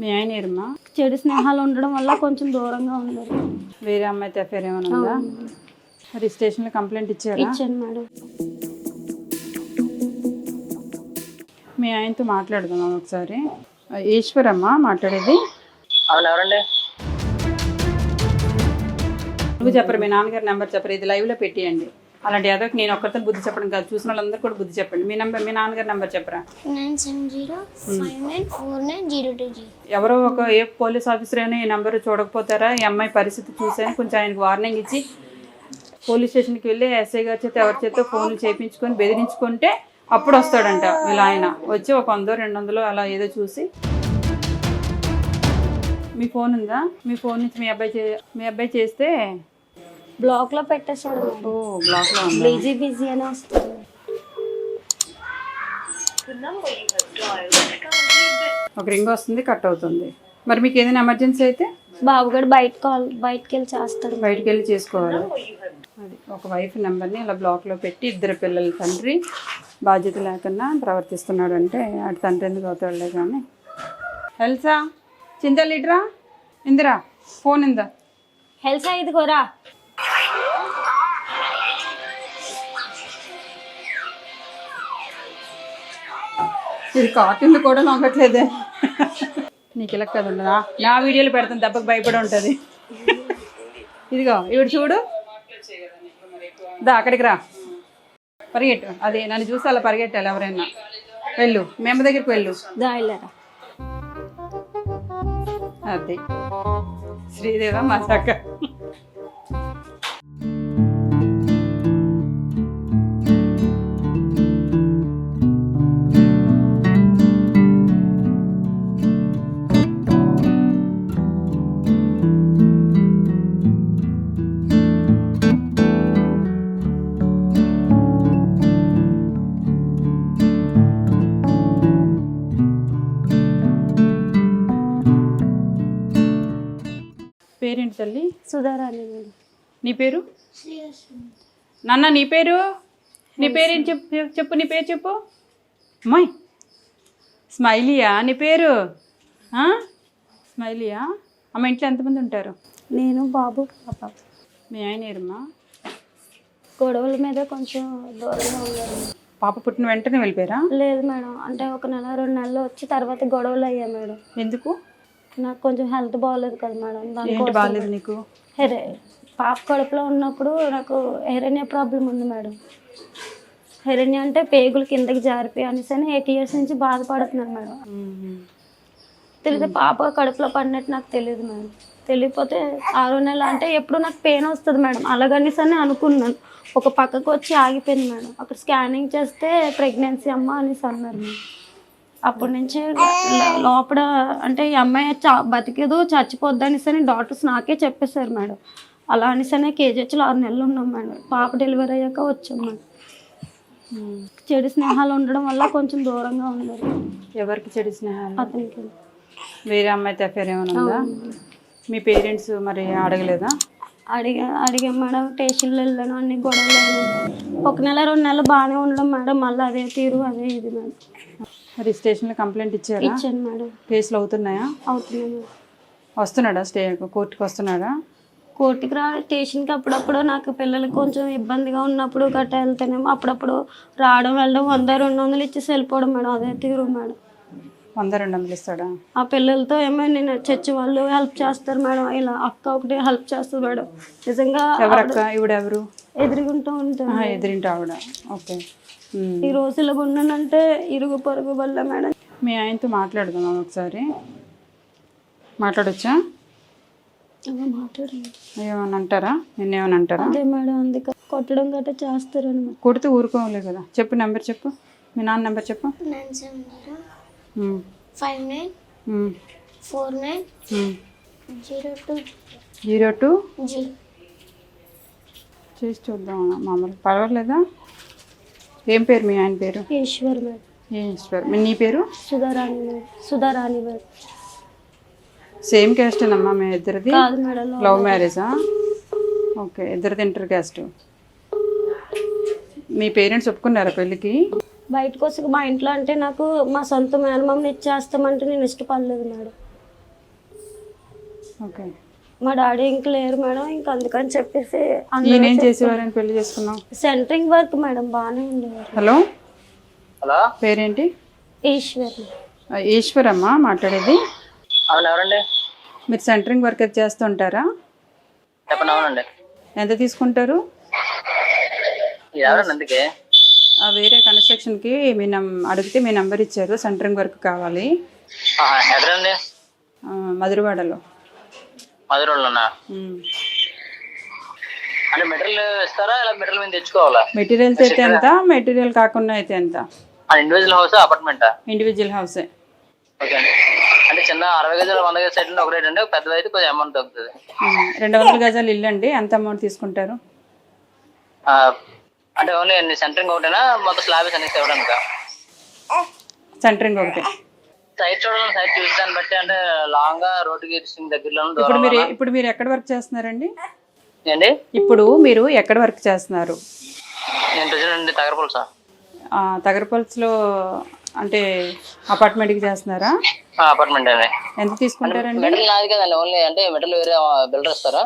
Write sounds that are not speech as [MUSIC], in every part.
మీ ఆయన ఏరమ్మా చెడు స్నేహాలు ఉండడం వల్ల కొంచెం దూరంగా ఉన్నారు. వేరే అమ్మాయితో అఫేర్ ఏమైనా ఉందా? మరి స్టేషన్లో కంప్లైంట్ ఇచ్చారా? ఇచ్చాను మేడం. మీ ఆయనతో మాట్లాడదాం ఒకసారి. ఈశ్వరమ్మ మాట్లాడేది. అవును ఎవరండి? నువ్వు చెప్పరు మీ నాన్నగారి నెంబర్ చెప్పరు ఇది లైవ్లో పెట్టేయండి. అలాంటి ఏదో నేను ఒక్కరితో బుద్ధి చెప్పడం కాదు. చూసిన వాళ్ళందరూ కూడా బుద్ధి చెప్పండి. మీ నెంబర్ మీ నాన్నగారి నెంబర్ చెప్పరా? Nine seven zero five nine four nine zero two zero. ఎవరో ఒక ఏ పోలీస్ ఆఫీసర్ అయినా ఈ నెంబర్ చూడకపోతారా? ఈ అమ్మాయి పరిస్థితి చూసాను కొంచెం ఆయనకు వార్నింగ్ ఇచ్చి పోలీస్ స్టేషన్కి వెళ్ళి ఎస్ఐ గారి చేత ఎవరి చేత ఫోన్లు చేయించుకొని బెదిరించుకుంటే అప్పుడు వస్తాడంట వీళ్ళ ఆయన. వచ్చి ఒక వందో రెండు వందలు అలా ఏదో చూసి మీ ఫోన్ ఉందా? మీ ఫోన్ నుంచి మీ అబ్బాయి చే మీ అబ్బాయి చేస్తే బ్లాక్లో పెట్టేశాడు. ఉంది? బిజీ బిజీ అని వస్తుంది. ఒక రింగ్ వస్తుంది కట్ అవుతుంది. మరి మీకు ఏదైనా ఎమర్జెన్సీ అయితే? బాబు గడు బయట కాల్ బయటకు వెళ్ళి చేస్తాడు. బయటికి వెళ్ళి చేసుకోవాలి. అది ఒక వైఫ్ నెంబర్ని ఇలా బ్లాక్లో పెట్టి ఇద్దరు పిల్లల తండ్రి బాధ్యత లేకుండా ప్రవర్తిస్తున్నాడు అంటే అటు తండ్రి ఎందుకు అవుతాడులే కానీ. ఎల్సా చింత లీటరా ఇందిరా ఫోన్ ఇందా? హెల్త్ ఇదిగోరా. ఇది కార్టూన్లు కూడా నొక్కట్లేదే నీకు ఇలా కదా ఉండదా? నా వీడియోలు పెడతాను దెబ్బకి భయపడి ఉంటుంది. ఇదిగో ఇవిడు చూడు. దా అక్కడికి రా. పరిగెట్టు. అది నన్ను చూసి అలా పరిగెట్టాలి ఎవరైనా. వెళ్ళు. మేము దగ్గరికి వెళ్ళు. దాయిలరా అది. శ్రీదేవ మా తల్లి. సుధారాణి నీ పేరు? నాన్న నీ పేరు? నీ పేరేం చెప్పు చెప్పు నీ పేరు చెప్పు. అమ్మాయి. స్మైలీయా? నీ పేరు? ఆ? స్మైలీయా? అమ్మ ఇంట్లో ఎంతమంది ఉంటారు? నేను బాబు పాప. మీ ఆయన ఏరమ్మా గొడవల మీద కొంచెం దూరంగా ఉన్నారు. పాప పుట్టిన వెంటనే వెళ్ళిపోయారా? లేదు మేడం. అంటే ఒక నెల రెండు నెలలు వచ్చి తర్వాత గొడవలు అయ్యాయి మేడం. ఎందుకు? నాకు కొంచెం హెల్త్ బాగాలేదు కదా మేడం. ఏంటి బాగాలేదు నీకు? హెరే పాప కడుపులో ఉన్నప్పుడు నాకు హెరణ్య ప్రాబ్లం ఉంది మేడం. హెరణ్య అంటే పేగులు కిందకి జారిపోయి అనేసి అని ఎయిట్ ఇయర్స్ నుంచి బాధపడుతున్నాను మేడం. తెలియదు పాప కడుపులో పడినట్టు నాకు తెలియదు మేడం. తెలియకపోతే ఆరో నెల అంటే ఎప్పుడు నాకు పెయిన్ వస్తుంది మేడం. అలాగనేసి అని అనుకున్నాను. ఒక పక్కకు వచ్చి ఆగిపోయింది మేడం. అక్కడ స్కానింగ్ చేస్తే ప్రెగ్నెన్సీ అమ్మ అనేసి అన్నారు. మేడం అప్పటి నుంచి లోపల అంటే ఈ అమ్మాయి చ- బతికేదో చచ్చిపోద్ది అనేసి అని డాక్టర్స్ నాకే చెప్పేశారు మేడం. అలా అనేసి అని కేజీహెచ్లో ఆరు నెలలు ఉన్నాం మేడం. పాప డెలివరీ అయ్యాక వచ్చాం మేడం. చెడు స్నేహాలు ఉండడం వల్ల కొంచెం దూరంగా ఉన్నారు. ఎవరికి చెడు స్నేహాలు? అతనికి. వేరే అమ్మాయితో అఫేర్ ఏమైనా మీ పేరెంట్స్ మరి అడగలేదా? అడిగా అడిగాం మేడం. స్టేషన్లో వెళ్ళాను. అన్ని గొడవలు. ఒక నెల రెండు నెలలు బాగానే ఉండడం మేడం. మళ్ళీ అదే తీరు అదే ఇది మేడం. మరి స్టేషన్లో కంప్లైంట్ ఇచ్చారా? ఇచ్చాను మేడం. కేసులు అవుతున్నాయా? అవుతుంది మేడం. వస్తున్నాడా? స్టే కోర్టుకి వస్తున్నాడా? కోర్టుకి రా స్టేషన్కి అప్పుడప్పుడు నాకు పిల్లలకి కొంచెం ఇబ్బందిగా ఉన్నప్పుడు గట్ట వెళ్తేనేమో అప్పుడప్పుడు రావడం వెళ్ళడం వంద రెండు వందలు ఇచ్చేసి వెళ్ళిపోవడం మేడం. అదే తీరు మేడం. వంద రెండు వందలు ఇస్తాడా? ఆ పిల్లలతో ఏమో నేను చర్చి వాళ్ళు హెల్ప్ చేస్తారు మేడం. ఇలా అక్క ఒకటి హెల్ప్ చేస్తుంది మేడం. నిజంగా ఎవరక్క? ఎదురుగుంటూ ఆహా, ఎదిరింటి ఆవిడ. ఓకే. ఈ రోజుల్లో ఉన్నానంటే ఇరుగు పొరుగు వల్ల మేడం. మీ ఆయనతో మాట్లాడదాం ఒకసారి. మాట్లాడొచ్చా? ఏమని అంటారా? నిన్నేమని అంటారా? అదే మేడం అందుకే కొట్టడం గట్రా చేస్తారని. కొడితే ఊరుకోలే కదా. చెప్పు నెంబర్ చెప్పు. మీ నాన్న నెంబర్ చెప్పు. Zero five nine four nine. Zero two zero two G చేసి చూద్దాం మామూలు పర్వాలేదా? ఏం పేరు మీ ఆయన పేరు? ఈశ్వర్ ఈశ్వర్. నీ పేరు? సుధారాణి సేమ్ క్యాస్టేనమ్మా మీ ఇద్దరిది? లవ్ మ్యారేజా. ఓకే ఇద్దరిది ఇంటర్ క్యాస్ట్. మీ పేరెంట్స్ ఒప్పుకున్నారా పెళ్ళికి? బయటకు వచ్చి మా ఇంట్లో అంటే నాకు మా సొంత మేనమామని ఇచ్చేస్తామంటే నేను ఇష్టపడలేదు మేడం. ఓకే. మా డాడీ ఇంక లేరు మేడం ఇంక అందుకని చెప్పేసి ఈయన చేసేవారని పెళ్ళి చేసుకున్నాం సెంటరింగ్ వర్క్ మేడం బాగానే ఉండేవారు. హలో? హలో? పేరేంటి? ఈశ్వర్. ఆ, ఈశ్వరమ్మ మాట్లాడేది. అవును ఎవరండి? మీరు సెంటరింగ్ వర్క్ అది చేస్తుంటారా? చెప్పండి అవునండి. ఎంత తీసుకుంటారు? ఎవరండి అందుకే? ఆ, వేరే కన్స్ట్రక్షన్కి మీ నం అడిగితే మీ నెంబర్ ఇచ్చారు సెంటరింగ్ వర్క్ కావాలి. ఆహా, ఎక్కడండి? ఆ, మధురవాడలో. మధురలోనా ఉమ్. అంటే మెటీరియల్ ఇస్తారా ఇలా మెటీరియల్ మేము తెచ్చుకోవాలా? మెటీరియల్స్ అయితే ఎంత మెటీరియల్ కాకుండా అయితే ఎంత? ఇండివిజువల్ హౌస్ అపార్ట్మెంటా ఇండివిజువల్ హౌసే ఓకే అండి. అంటే చిన్న అరవై గజాలు వంద గజాల సైడ్ ఒక రేట్ అండి పెద్దది అయితే కొంచెం అమౌంట్ తగ్గుతుంది. రెండు వందల గజాలు ఇల్లు అండి ఎంత అమౌంట్ తీసుకుంటారు? అంటే ఓన్లీ సెంటరింగ్ ఒకటేనా మొత్తం స్లాబ్ అనేసి ఇవ్వడానికి సెంటరింగ్ ఒకటి. సైట్ చూడాలని సైట్ చూసి దాన్ని బట్టి అంటే లాంగ్గా రోడ్డుకి దగ్గరలో ఇప్పుడు మీరు ఇప్పుడు మీరు ఎక్కడ వర్క్ చేస్తున్నారండి? ఏంటి? ఇప్పుడు మీరు ఎక్కడ వర్క్ చేస్తున్నారు? నేను ప్రెసిడెంట్ తగరపూల్ సార్. ఆ, తగరపల్స్లో అంటే అపార్ట్మెంట్కి చేస్తున్నారా? అపార్ట్మెంట్ అండి. ఎంత తీసుకుంటారండి? మెటీరియల్ నాది కదండి ఓన్లీ అంటే మెటీరియల్ వేరే బిల్డర్ ఇస్తారా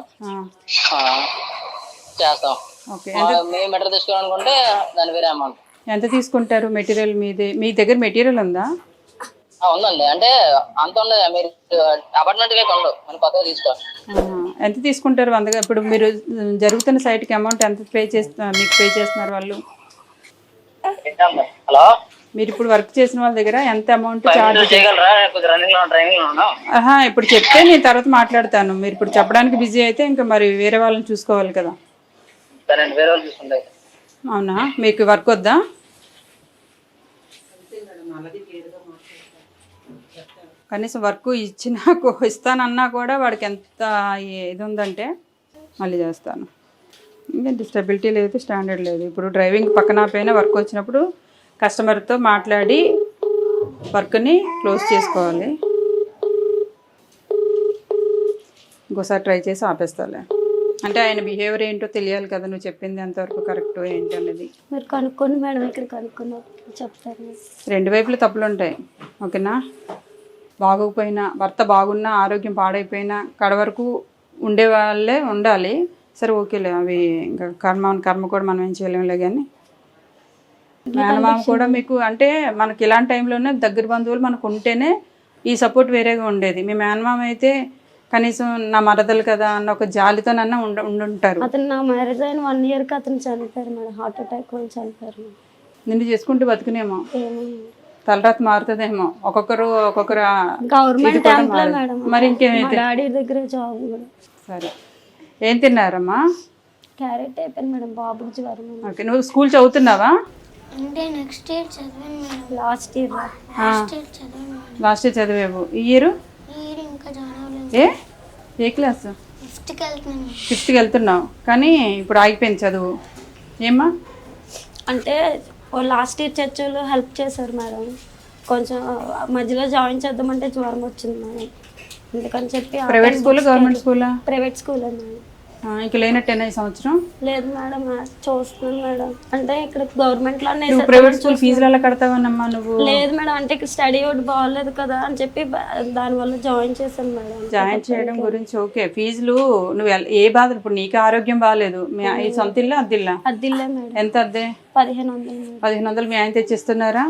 చేస్తాం. ఓకే. మేము మెటీరియల్ తీసుకోవాలనుకుంటే దాని వేరే అమౌంట్ ఎంత తీసుకుంటారు మెటీరియల్ మీది? మీ దగ్గర మెటీరియల్ ఉందా? ఉందండి. అంటే అంత ఉండదు. మీరు అపార్ట్మెంట్ అయితే ఉండవు మనం కొత్తగా తీసుకోవాలి. ఎంత తీసుకుంటారు వంద గ- ఇప్పుడు మీరు జరుగుతున్న సైట్కి అమౌంట్ ఎంత పే చేస్తున్నారు మీకు పే చేస్తున్నారు వాళ్ళు? హలో? మీరు ఇప్పుడు వర్క్ చేసిన వాళ్ళ దగ్గర ఎంత అమౌంట్ చార్జ్ ఇప్పుడు చెప్తే నేను తర్వాత మాట్లాడతాను. మీరు ఇప్పుడు చెప్పడానికి బిజీ అయితే ఇంకా మరి వేరే వాళ్ళని చూసుకోవాలి కదా. అవునా? మీకు వర్క్ వద్దా? కనీసం వర్క్ ఇచ్చినా [LAUGHS] ఇస్తానన్నా కూడా వాడికి ఎంత ఇది ఉందంటే మళ్ళీ చేస్తాను. ఇంకేంటి? స్టెబిలిటీ లేదు స్టాండర్డ్ లేదు. ఇప్పుడు డ్రైవింగ్ పక్కన పైన వర్క్ వచ్చినప్పుడు కస్టమర్తో మాట్లాడి వర్క్ని క్లోజ్ చేసుకోవాలి. ఇంకోసారి ట్రై చేసి ఆపేస్తాలే. అంటే ఆయన బిహేవియర్ ఏంటో తెలియాలి కదా నువ్వు చెప్పింది ఎంతవరకు కరెక్ట్ ఏంటి అనేది. మీరు కనుక్కోండి మేడం ఇక్కడ కనుక్కున్న చెప్తారు. రెండు వైపులు తప్పులు ఉంటాయి ఓకేనా? బాగోకపోయినా భర్త బాగున్నా ఆరోగ్యం పాడైపోయినా కడ వరకు ఉండే వాళ్ళే ఉండాలి. సరే ఓకేలే అవి ఇంకా కర్మ కర్మ కూడా మనం ఏం చేయలేములే కానీ మేనమామ కూడా మీకు అంటే మనకి ఇలాంటి టైంలోనే దగ్గర బంధువులు మనకు ఉంటేనే ఈ సపోర్ట్ వేరేగా ఉండేది. మీ మేనమామ అయితే కనీసం నా మరదలు కదా అన్న ఒక జాలితోనన్నా ఉండ ఉండుంటారు. అతను నా మ్యారేజ్ అయిన వన్ ఇయర్కి అతను చనిపోయారు మేడం. హార్ట్ అటాక్ వల్ల చనిపోయారు నిన్ను చేసుకుంటూ బతుకునేమో. తలరాత మారుతుందేమో. ఒక్కొక్కరు ఒక్కొక్కరు గవర్నమెంట్ ఎంప్లాయ్. మేడం. మరి ఇంకేమైతే డాడీ దగ్గర జాబ్ కూడా. సరే. ఏం తిన్నారమ్మా? క్యారెట్ అయిపోయింది మేడం బాబుకి జ్వరం ఓకే నువ్వు స్కూల్ చదువుతున్నావా? అంటే నెక్స్ట్ ఇయర్ చదివాను madam. Last year last year చదివాను లాస్ట్ ఇయర్ చదివేవు. ఈ ఇయర్? ఈ ఇయర్ ఇంకా జాయిన్ అవ్వలేదు. ఏ? ఏ క్లాస్? ఫిఫ్త్కి వెళ్తున్నాను మేడం. ఫిఫ్త్కి వెళ్తున్నావు. కానీ ఇప్పుడు ఆగిపోయింది చదువు. ఏమ్మా? అంటే లాస్ట్ ఇయర్ చర్చ్ వాళ్ళు హెల్ప్ చేశారు మేడం. కొంచెం మధ్యలో జాయిన్ చేద్దామంటే జ్వరం వచ్చింది మేడం. అందుకని చెప్పి ప్రైవేట్ స్కూల్ గవర్నమెంట్ స్కూలా? Private school madam. ఇంక లేనట్టేనా ఈ సంవత్సరం? లేదు మేడం చూస్తున్నాను మేడం. అంటే ఇక్కడ గవర్నమెంట్లోనే నువ్వు ప్రైవేట్ స్కూల్ ఫీజులు ఎలా కడతావన్నమ్మా నువ్వు? లేదు మేడం అంటే ఇక్కడ స్టడీ ఒకటి బాగాలేదు కదా అని చెప్పి దానివల్ల జాయిన్ చేశాను మేడం. జాయిన్ చేయడం గురించి ఓకే. ఫీజులు నువ్వు ఏ బాధ ఇప్పుడు నీకు ఆరోగ్యం బాగాలేదు. మీ ఈ సొంత ఇల్లా అద్దిల్లా? అద్దిల్లే మేడం. ఎంత అద్దే? పదిహేను వందలు పదిహేను వందలు మీ ఆయన తెచ్చిస్తున్నారా?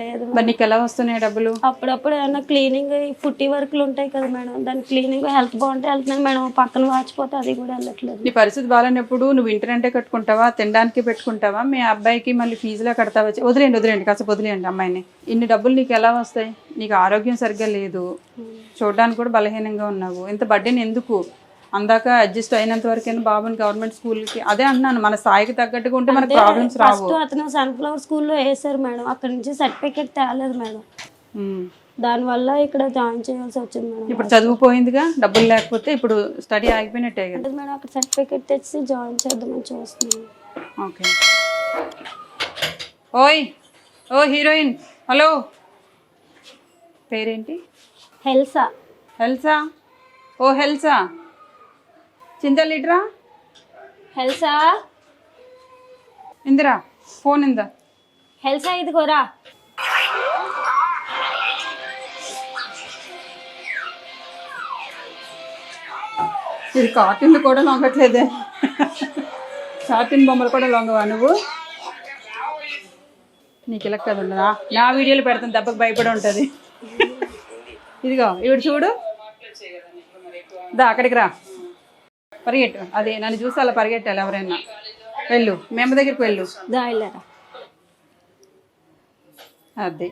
లేదు మరి నీకు ఎలా వస్తున్నాయి డబ్బులు? అప్పుడప్పుడు ఏమైనా క్లీనింగ్ ఫుట్టి వర్క్లు ఉంటాయి కదా మేడం. దాని క్లీనింగ్ హెల్త్ బాగుంటే వెళ్తున్నాను మేడం. పక్కన వాచిపోతే అది కూడా వెళ్ళట్లేదు. నీ పరిస్థితి బాగాలేనప్పుడు నువ్వు ఇంటర్నెంటే కట్టుకుంటావా? తినడానికి పెట్టుకుంటావా? మీ అబ్బాయికి మళ్ళీ ఫీజులా కడతావా? వదిలేయండి వదిలేయండి. కాసేపు వదిలేయండి అమ్మాయిని. ఇన్ని డబ్బులు నీకు ఎలా వస్తాయి? నీకు ఆరోగ్యం సరిగ్గా లేదు. చూడడానికి కూడా బలహీనంగా ఉన్నావు. ఇంత బడ్డీని ఎందుకు అందాక అడ్జస్ట్ అయినంత వరకైనా బాబుని గవర్నమెంట్ స్కూల్కి అదే అంటున్నాను మన స్థాయికి తగ్గట్టుగా ఉంటే మనకు ప్రాబ్లమ్స్ రావు. అతను సన్ఫ్లవర్ స్కూల్లో వేసారు మేడం. అక్కడ నుంచి సర్టిఫికేట్ తేలేదు మేడం. దానివల్ల ఇక్కడ జాయిన్ చేయాల్సి వచ్చింది మేడం. ఇప్పుడు చదువు పోయిందిగా డబ్బులు లేకపోతే ఇప్పుడు స్టడీ ఆగిపోయినట్టే కదా. మేడం అక్కడ సర్టిఫికేట్ తెచ్చి జాయిన్ చేద్దామని చూస్తున్నాను. ఓకే. ఓయ్ ఓ హీరోయిన్ హలో. పేరేంటి? హెల్సా. హెల్సా? ఓ హెల్సా? చింత లీటరా? హెల్సా? ఇందిరా ఫోన్ ఇందా. హెల్సా ఇదిగోరా. ఇది కార్టూన్లు కూడా లొంగట్లేదే. కార్టూన్ బొమ్మలు కూడా లొంగవా నువ్వు? నీకు ఇలా కదా ఉండదా నా వీడియోలు పెడతాను దెబ్బకి భయపడి ఉంటుంది. ఇదిగో ఇవిడు చూడు. దా అక్కడికి రా. పరిగెట్టు. అదే నన్ను చూసి అలా పరిగెట్టాలి ఎవరైనా. వెళ్ళు మేము దగ్గరికి వెళ్ళు. దాయిలరా అదే.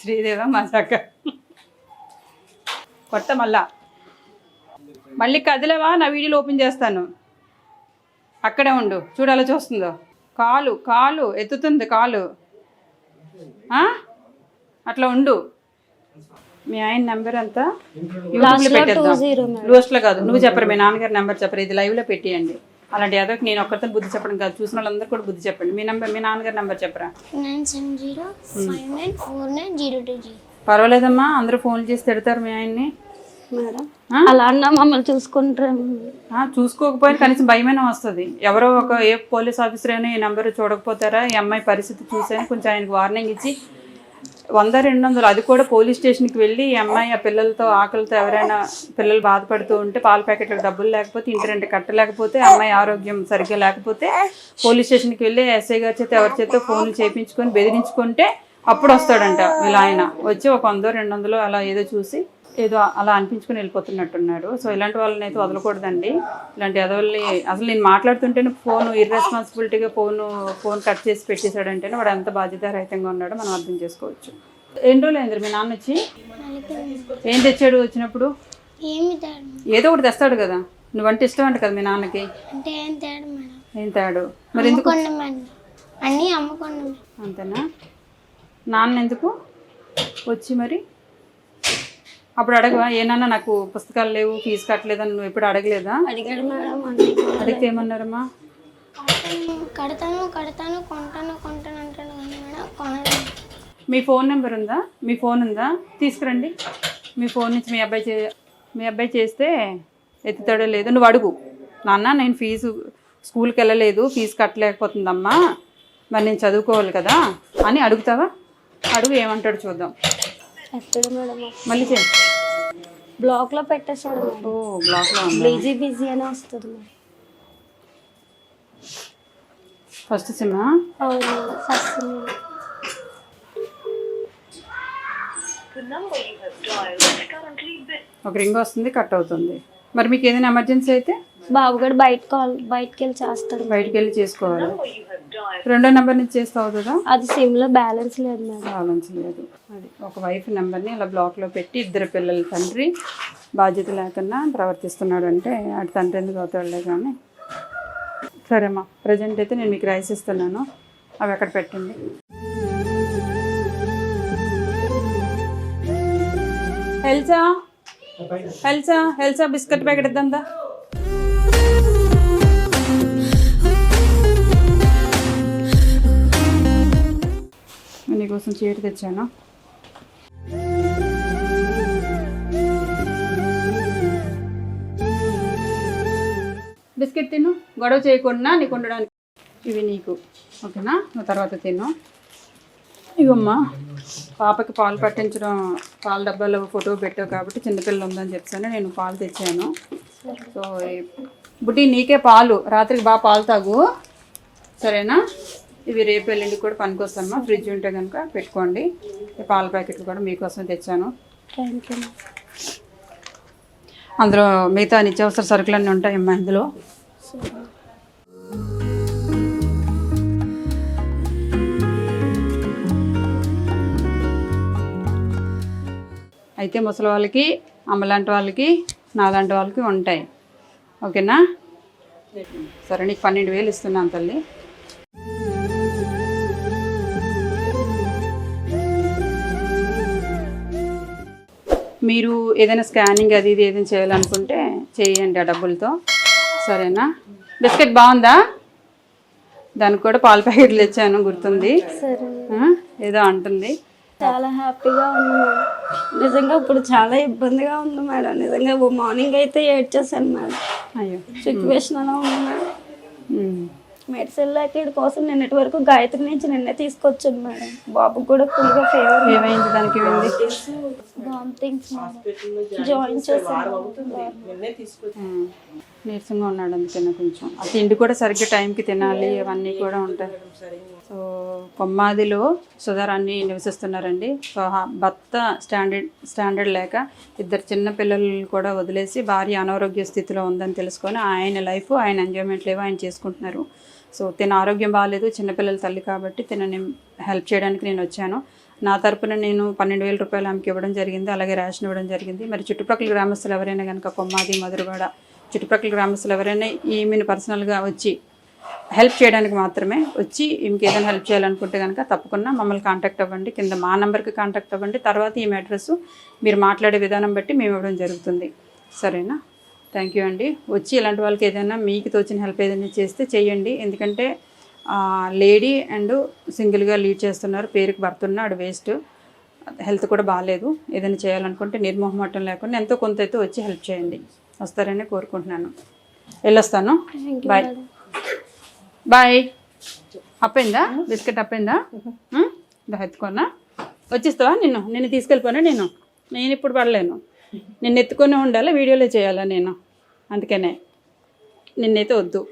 శ్రీదేవ మా చక్క కొత్త మళ్ళా. మళ్ళీ కదిలేవా? నా వీడియోలు ఓపెన్ చేస్తాను. అక్కడే ఉండు. చూడాలో చూస్తుందో. కాలు కాలు ఎత్తుతుంది కాలు? అట్లా ఉండు. మీ ఆయన నెంబర్ అంతా యూట్యూబ్లో పెట్టేద్దాం. లో కాదు. నువ్వు చెప్పరు మీ నాన్నగారి నెంబర్ చెప్పరు? ఇది లైవ్లో పెట్టేయండి. అలాంటి ఏదో నేను ఒక్కరితో బుద్ధి చెప్పడం కాదు. చూసిన వాళ్ళందరూ కూడా బుద్ధి చెప్పండి. మీ నెంబర్ మీ నాన్నగారి నెంబర్ చెప్పరా? జీరో పర్వాలేదమ్మా. అందరూ ఫోన్ చేసి తిడతారు మీ ఆయన్ని? అలా అన్నా మమ్మల్ని చూసుకుంటారు. ఆ, చూసుకోకపోయినా కనీసం భయమైనా వస్తుంది. ఎవరో ఒక ఏ పోలీస్ ఆఫీసర్ అయినా ఈ నెంబర్ చూడకపోతారా? ఈ అమ్మాయి పరిస్థితి చూసాను కొంచెం ఆయనకు వార్నింగ్ ఇచ్చి వంద రెండు వందలు. అది కూడా పోలీస్ స్టేషన్కి వెళ్ళి ఈ అమ్మాయి ఆ పిల్లలతో ఆకలితో ఎవరైనా పిల్లలు బాధపడుతూ ఉంటే పాల ప్యాకెట్లకు డబ్బులు లేకపోతే ఇంటి రెంట్ కట్టలేకపోతే అమ్మాయి ఆరోగ్యం సరిగ్గా లేకపోతే పోలీస్ స్టేషన్కి వెళ్ళి ఎస్ఐ గారి చేత ఎవరి చేత ఫోన్లు చేయించుకొని బెదిరించుకుంటే అప్పుడు వస్తాడంట వీళ్ళ ఆయన. వచ్చి ఒక వందో రెండు వందలు అలా ఏదో చూసి ఏదో అలా అనిపించుకుని వెళ్ళిపోతున్నట్టున్నాడు. సో ఇలాంటి వాళ్ళని అయితే వదలకూడదండి. ఇలాంటి ఎదవల్ని అసలు నేను మాట్లాడుతుంటేనే ఫోన్ ఇర్రెస్పాన్సిబిలిటీగా ఫోన్ ఫోన్ కట్ చేసి పెట్టేశాడంటేనే వాడు ఎంత బాధ్యతారహితంగా ఉన్నాడో మనం అర్థం చేసుకోవచ్చు. ఎన్ని రోజులు అయింది మీ నాన్న వచ్చి? ఏం తెచ్చాడు వచ్చినప్పుడు? ఏదో ఒకటి తెస్తాడు కదా. నువ్వంటే ఇష్టం అంట కదా మీ నాన్నకి. అంటే ఏం తేడు మరి ఎందుకు అంతేనా? నాన్న ఎందుకు వచ్చి మరి? అప్పుడు అడగవా ఏనన్నా నాకు పుస్తకాలు లేవు ఫీజు కట్టలేదని నువ్వు ఎప్పుడు అడగలేదా? అడిగాడు మేడం అన్నీ అడిగితే ఏమన్నారమ్మా? కడతాను కడతాను కడతాను కొంటాను కొంటాను అంటాను కానీ మేడం కొనలేదు. మీ ఫోన్ నెంబర్ ఉందా? మీ ఫోన్ ఉందా? తీసుకురండి. మీ ఫోన్ నుంచి మీ అబ్బాయి చే మీ అబ్బాయి చేస్తే ఎత్తుతాడో లేదో నువ్వు అడుగు. నాన్న నేను ఫీజు స్కూల్కి వెళ్ళలేదు ఫీజు కట్టలేకపోతుందమ్మా మరి నేను చదువుకోవాలి కదా అని అడుగుతావా? అడుగు ఏమంటాడు చూద్దాం. ఎక్కడ మేడం. మళ్ళీ చే బ్లాక్లో పెట్టేశాడు మేడం. ఓ బ్లాక్లో ఉంది? బిజీ బిజీ అని వస్తుంది మేడం. ఫస్ట్ సిమ్మా అవును ఫస్ట్. ఒక రింగ్ వస్తుంది కట్ అవుతుంది. మరి మీకు ఏదైనా ఎమర్జెన్సీ అయితే? బాబు గడు బయట కాల్ బయటకు వెళ్ళి చేస్తాడు. బయటికి వెళ్ళి చేసుకోవాలి. రెండో నెంబర్ నుంచి చేస్తే అవుతుందా అది సిమ్లో బ్యాలెన్స్ లేదు బ్యాలెన్స్ లేదు. అది ఒక వైఫ్ నెంబర్ని ఇలా బ్లాక్లో పెట్టి ఇద్దరు పిల్లల తండ్రి బాధ్యత లేకుండా ప్రవర్తిస్తున్నాడు అంటే అటు తండ్రి ఎందుకు అవుతాడులే కానీ. సరేమ్మా ప్రజెంట్ అయితే నేను మీకు రైస్ ఇస్తున్నాను. అవి అక్కడ పెట్టండి. హెల్సా? హెల్సా? హెల్సా బిస్కెట్ ప్యాకెట్ ఇద్దా మీకోసం చీర తెచ్చాను. బిస్కెట్ తిను గొడవ చేయకుండా నీకు ఉండడానికి ఇవి నీకు. ఓకేనా? నువ్వు తర్వాత తిను. ఇవమ్మా పాపకి పాలు పట్టించడం పాల డబ్బాలో ఫోటో పెట్టావు కాబట్టి చిన్నపిల్లలు ఉందని చెప్పాను. నేను పాలు తెచ్చాను. సో బుడ్డి నీకే పాలు. రాత్రికి బాగా పాలు తాగు. సరేనా? ఇవి రేపు ఎల్లుండికి కూడా పనికొస్తామా ఫ్రిడ్జ్ ఉంటే కనుక పెట్టుకోండి. పాల ప్యాకెట్లు కూడా మీకోసం తెచ్చాను. థ్యాంక్ యూ అందులో మిగతా నిత్యావసర సరుకులన్నీ ఉంటాయమ్మా ఇందులో. అయితే ముసలి వాళ్ళకి అమ్మలాంటి వాళ్ళకి నాలాంటి వాళ్ళకి ఉంటాయి. ఓకేనా? సరే నీకు పన్నెండు వేలు ఇస్తున్నాను తల్లి. మీరు ఏదైనా స్కానింగ్ అది ఇది ఏదైనా చేయాలనుకుంటే చేయండి ఆ డబ్బులతో. సరేనా? బిస్కెట్ బాగుందా? దానికి కూడా పాల ప్యాకెట్లు తెచ్చాను గుర్తుంది? ఏదో అంటుంది. చాలా హ్యాపీగా ఉంది నిజంగా ఇప్పుడు చాలా ఇబ్బందిగా ఉంది మేడం. నిజంగా మార్నింగ్ అయితే ఏడ్చేసాను మేడం. అయ్యో. సిచ్యువేషన్ అలా ఉంది మేడం. మెడిసిన్ లేక వీడి కోసం నిన్నటి వరకు గాయత్రి నుంచి నిన్నే తీసుకొచ్చాను మేడం. బాబుకి కూడా ఫుల్గా ఫీవర్ ఏమైంది దానికి వామిటింగ్స్ జాయిన్ ఉమ్. నీరసంగా ఉన్నాడు అందుకనే కొంచెం. ఆ తిండి కూడా సరిగ్గా టైంకి తినాలి అవన్నీ కూడా ఉంటాయి. సో కొమ్మాదిలో సుధారాన్ని నివసిస్తున్నారండి. సో భర్త స్టాండర్డ్ స్టాండర్డ్ లేక ఇద్దరు చిన్న పిల్లలు కూడా వదిలేసి భార్య అనారోగ్య స్థితిలో ఉందని తెలుసుకొని ఆయన లైఫ్ ఆయన ఎంజాయ్మెంట్ లేవు ఆయన చేసుకుంటున్నారు. సో తిన ఆరోగ్యం బాగాలేదు చిన్నపిల్లల తల్లి కాబట్టి తినని హెల్ప్ చేయడానికి నేను వచ్చాను. నా తరపున నేను పన్నెండు వేల రూపాయలు ఆమెకి ఇవ్వడం జరిగింది అలాగే రేషన్ ఇవ్వడం జరిగింది. మరి చుట్టుపక్కల గ్రామస్తులు ఎవరైనా కనుక కొమ్మాది మధురవాడ చుట్టుపక్కల గ్రామస్తులు ఎవరైనా ఈమెను పర్సనల్గా వచ్చి హెల్ప్ చేయడానికి మాత్రమే వచ్చి ఈమెకి ఏదైనా హెల్ప్ చేయాలనుకుంటే కనుక తప్పకుండా మమ్మల్ని కాంటాక్ట్ అవ్వండి. కింద మా నెంబర్కి కాంటాక్ట్ అవ్వండి. తర్వాత ఈమె అడ్రస్ మీరు మాట్లాడే విధానం బట్టి మేము ఇవ్వడం జరుగుతుంది. సరేనా? థ్యాంక్ యూ అండి. వచ్చి ఇలాంటి వాళ్ళకి ఏదైనా మీకు తోచిన హెల్ప్ ఏదైనా చేస్తే చేయండి ఎందుకంటే లేడీ అండ్ సింగిల్గా లీడ్ చేస్తున్నారు. పేరుకి భర్త ఉన్నాడు వేస్ట్ హెల్త్ కూడా బాగాలేదు. ఏదైనా చేయాలనుకుంటే నిర్మోహమాటం లేకుండా ఎంతో కొంత అయితే వచ్చి హెల్ప్ చేయండి. వస్తారని కోరుకుంటున్నాను. వెళ్ళొస్తాను. బాయ్ బాయ్ అప్పైందా బిస్కెట్ అప్పైందా దా ఎత్తుకోనా? వచ్చిస్తావా నిన్ను? నిన్ను తీసుకెళ్ళిపోనా నేను? నేను ఇప్పుడు పడలేను. నిన్ను ఎత్తుకొని ఉండాలి? వీడియోలో చేయాలా నేను? అందుకనే. నిన్నైతే వద్దు.